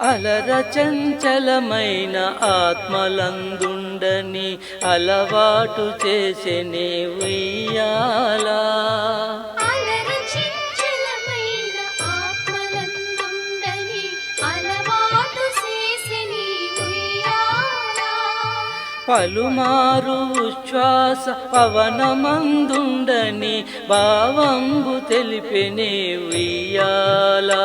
అలర చంచలమైన ఆత్మలందుండని అలవాటు చేసెనే ఉయ్యాలా చేసిని ఉయ్యాలా. పలుమారు ఉచ్ఛ్వాస పవనమందుండని భావంబు తెలిపెనే ఉయ్యాలా